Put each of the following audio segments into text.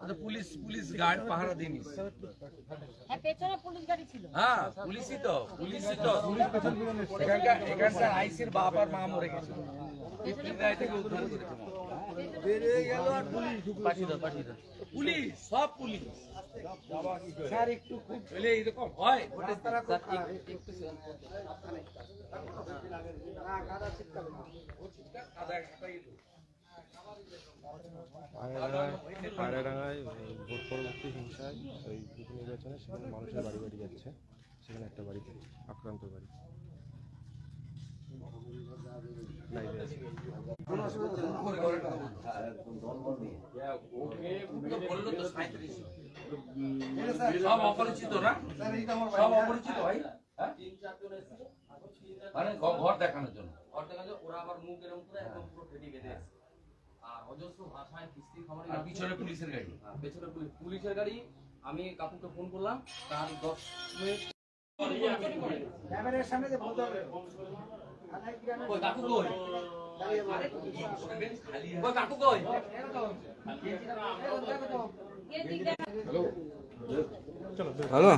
আচ্ছা, police police guard পাহারা দিনি হ্যাঁ পেছনে পুলিশ গাড়ি ছিল। হ্যাঁ পুলিশই তো পুলিশই তো। এখানকার এখানকার আইসির বাপ আর মা মরে গেছে। পুলিশ সব পুলিশ। স্যার একটু খুব এরকম হয়। পায়রাডাঙ্গায় ভোট পরবর্তী হিংসায় ওই নির্বাচনে সেখানে মানুষের বাড়ি বাড়ি যাচ্ছে। সেখানে একটা বাড়িতে আক্রান্ত বাড়ি। সব অপরিচিত না? সব অপরিচিত ভাই? হ্যাঁ? মানে ঘর দেখানোর জন্য। ঘর দেখা যায় ওরা আবার মুখ এরকম করে একদম পুরো ফেটে আছে। আর অজস্র ভাষায় আর পিছনে পুলিশের গাড়ি। পেছনে পুলিশের গাড়ি। আমি কাকুকে ফোন করলাম তার দশ মিনিট কই, কাকু কই? কই, কাকু কই? হ্যালো।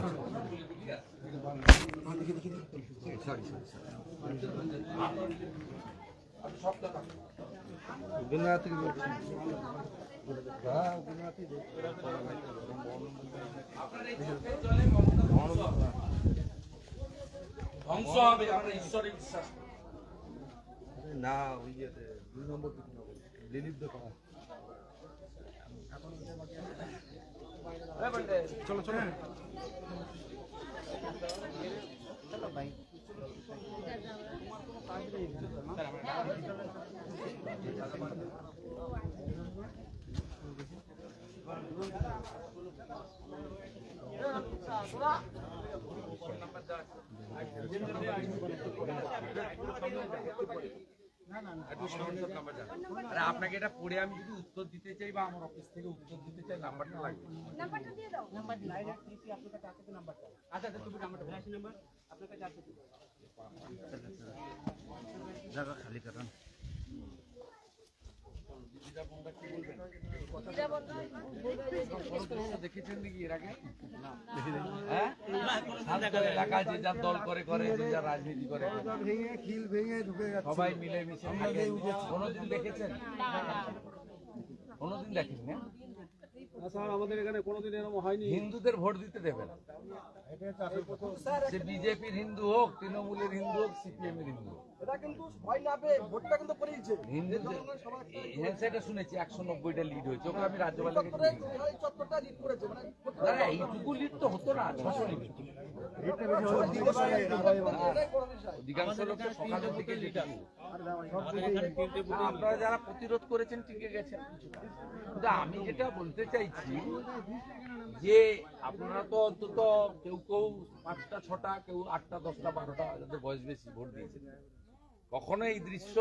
ধ্বংস হবে আমরা ঈশ্বরে বিশ্বাস। না ওই যে দুই নম্বর লিলিপ দেখা চলো চলো আরে আপনাকে এটা পড়ে আমি যদি উত্তর দিতে চাই বা আমার অফিস থেকে উত্তর দিতে চাই নাম্বারটা লাগবে নাম্বারটা দিয়ে দাও নাম্বার দিয়ে দাও। জায়গা খালি করান দিদা বলতো, জিজ্ঞেস করে হ্যাঁ। দেখেছেন নাকি এর আগে হ্যাঁ যার দল করে করে রাজনীতি করে সবাই মিলে মিশে কোনোদিন দেখেছেন? কোনোদিন দেখেন না স্যার আমাদের এখানে কোনোদিন এরকম হয়নি। হিন্দুদের ভোট দিতে দেবে না। সে বিজেপির হিন্দু হোক তৃণমূলের হিন্দু হোক সিপিএম এর হিন্দু হোক। এটা কিন্তু ভয় না পেয়ে ভোটটা কিন্তু পড়েছে হিন্দুদের হ্যাঁ সেটা শুনেছি একশো নব্বইটা লিড হয়েছে। ওকে আমি। চত্বরটা লিড করেছে মানে এইটুকু লিড তো হতো না ছশো লিড অধিকাংশ লোক সকালের দিকে আপনারা যারা প্রতিরোধ করেছেন টিকে গেছেন। কিন্তু আমি যেটা বলতে চাইছি যে আপনারা তো অন্তত কেউ কেউ পাঁচটা ছটা কেউ আটটা দশটা বারোটা যাদের বয়স বেশি ভোট দিয়েছেন। কখনো এই দৃশ্য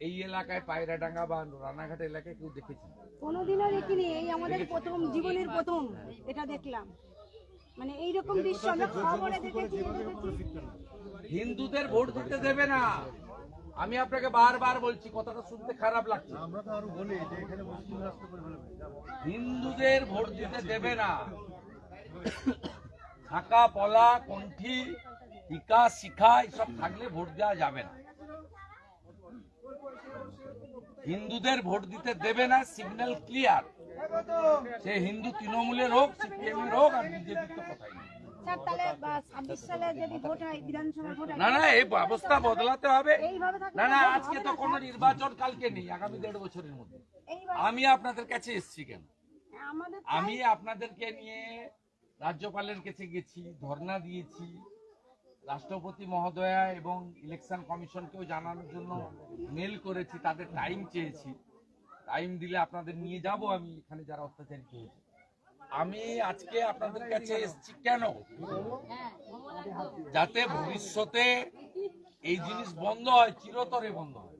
এই এলাকায় পায়রাডাঙ্গা বা রানাঘাট এলাকায় কেউ দেখেছেন? কোনোদিনও দেখিনি। এই আমাদের প্রথম জীবনের প্রথম এটা দেখলাম। মানে এইরকম দৃশ্য আমরা খবরে দেখেছি দেখেছি। হিন্দুদের ভোট দিতে দেবে না। আমি আপনাকে বারবার বলছি কথাটা শুনতে খারাপ লাগছে। আমরা তো আরও বলি যে এখানে মুসলিম রাষ্ট্র করে ফেলবে হিন্দুদের ভোট দিতে দেবে না। থাকা পলা কণ্ঠি টিকা শিখা এসব থাকলে ভোট দেওয়া যাবে না। হিন্দুদের ভোট দিতে দেবে না সিগন্যাল ক্লিয়ার। সে হিন্দু তৃণমূলের হোক সিপিএম এর হোক আর বিজেপির তো কথাই নেই। না না এই ব্যবস্থা বদলাতে হবে। না না আজকে তো কোনো নির্বাচন কালকে নেই আগামী দেড় বছরের মধ্যে। আমি আপনাদের কাছে এসেছি কেন? আমি আপনাদেরকে নিয়ে রাজ্যপালের কাছে গেছি ধর্ণা দিয়েছি। রাষ্ট্রপতি মহোদয়া এবং ইলেকশন কমিশনকেও জানানোর জন্য মেল করেছি তাদের টাইম চেয়েছি। টাইম দিলে আপনাদের নিয়ে যাব আমি এখানে যারা অত্যাচারিত হয়েছে আমি আজকে আপনাদের কাছে এসেছি কেন? যাতে ভবিষ্যতে এই জিনিস বন্ধ হয় চিরতরে বন্ধ হয়।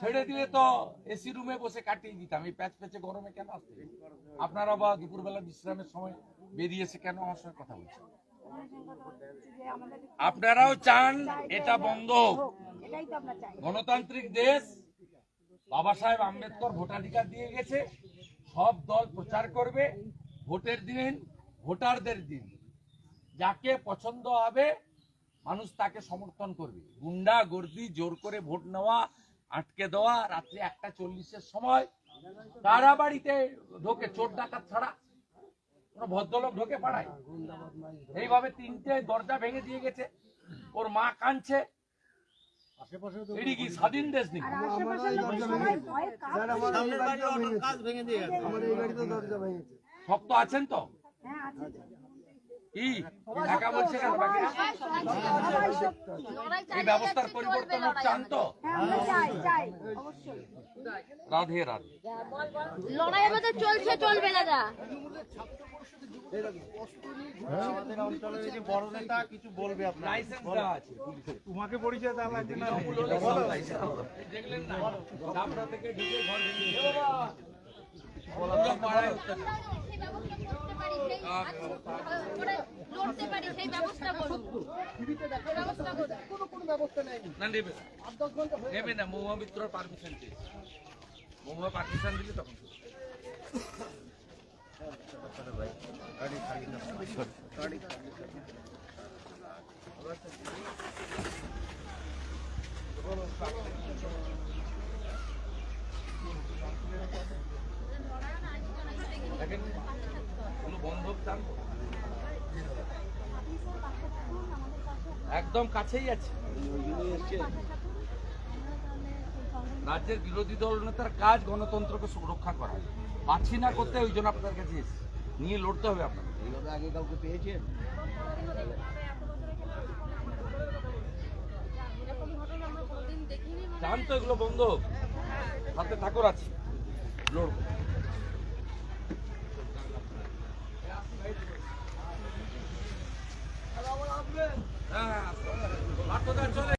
ছেড়ে দিলে তো এসি রুমে বসে কাটিয়ে দিতাম। এই প্যাচ প্যাচে গরমে কেন আসতে আপনারা বা দুপুরবেলা বিশ্রামের সময় বেরিয়েছে কেন আমার সঙ্গে কথা বলছেন? আমাদের আপনারাও চান এটা বন্ধ গণতান্ত্রিক দেশ বাবা সাহেব আম্বেদকর ভোটাধিকার দিয়ে গেছে, সব দল প্রচার করবে, ভোটের দিন, ভোটারদের দিন। যাকে পছন্দ হবে, মানুষ তাকে সমর্থন করবে। গুন্ডা, গর্দি, জোর করে ভোট নেওয়া, আটকে দেওয়া, রাত্রি একটা চল্লিশের সময়, তারা বাড়িতে ঢোকে, চোর ডাকাত ছাড়া। কোনো ভদ্রলোক ঢোকে পাড়ায়। এইভাবে তিনটে দরজা ভেঙে দিয়ে গেছে। ওর মা কাঁদছে এটি কি স্বাধীন দেশ নাকি? শক্ত আছেন তো? হ্যাঁ আছে। এই ব্যবস্থার পরিবর্তন চান তো? হ্যাঁ আমরা চাই চাই অবশ্যই। রাধে রাধে। লড়াই আমাদের চলছে চলবে দাদা তোমাকে পরিচয় দেখলেন পুরো পাড়ায় অত্যাচার। লড়তে পারি সেই ব্যবস্থা করুন। ব্যবস্থা করুন। কোনো কোনো ব্যবস্থা নেয়নি। না নেবে। আট দশ ঘণ্টা নেবে না মহুয়া মিত্রর পারমিশন চেয়েছে। মহুয়া পারমিশন দিলে তখন দেখেন কোনো বন্ধক চান? একদম কাছেই আছে। রাজ্যের বিরোধী দল নেতার কাজ গণতন্ত্রকে সুরক্ষা করা। পাচ্ছি না করতে ওই জন্য আপনার কাছে এসেছি। নিয়ে লড়তে হবে আপনার এইভাবে আগে কাউকে পেয়েছেন? এরকম ঘটনা আমরা কোনোদিন দেখিনি জান তো এগুলো বন্ধ। হাতে ঠাকুর আছে। লড়বো হ্যাঁ হ্যাঁ, চলে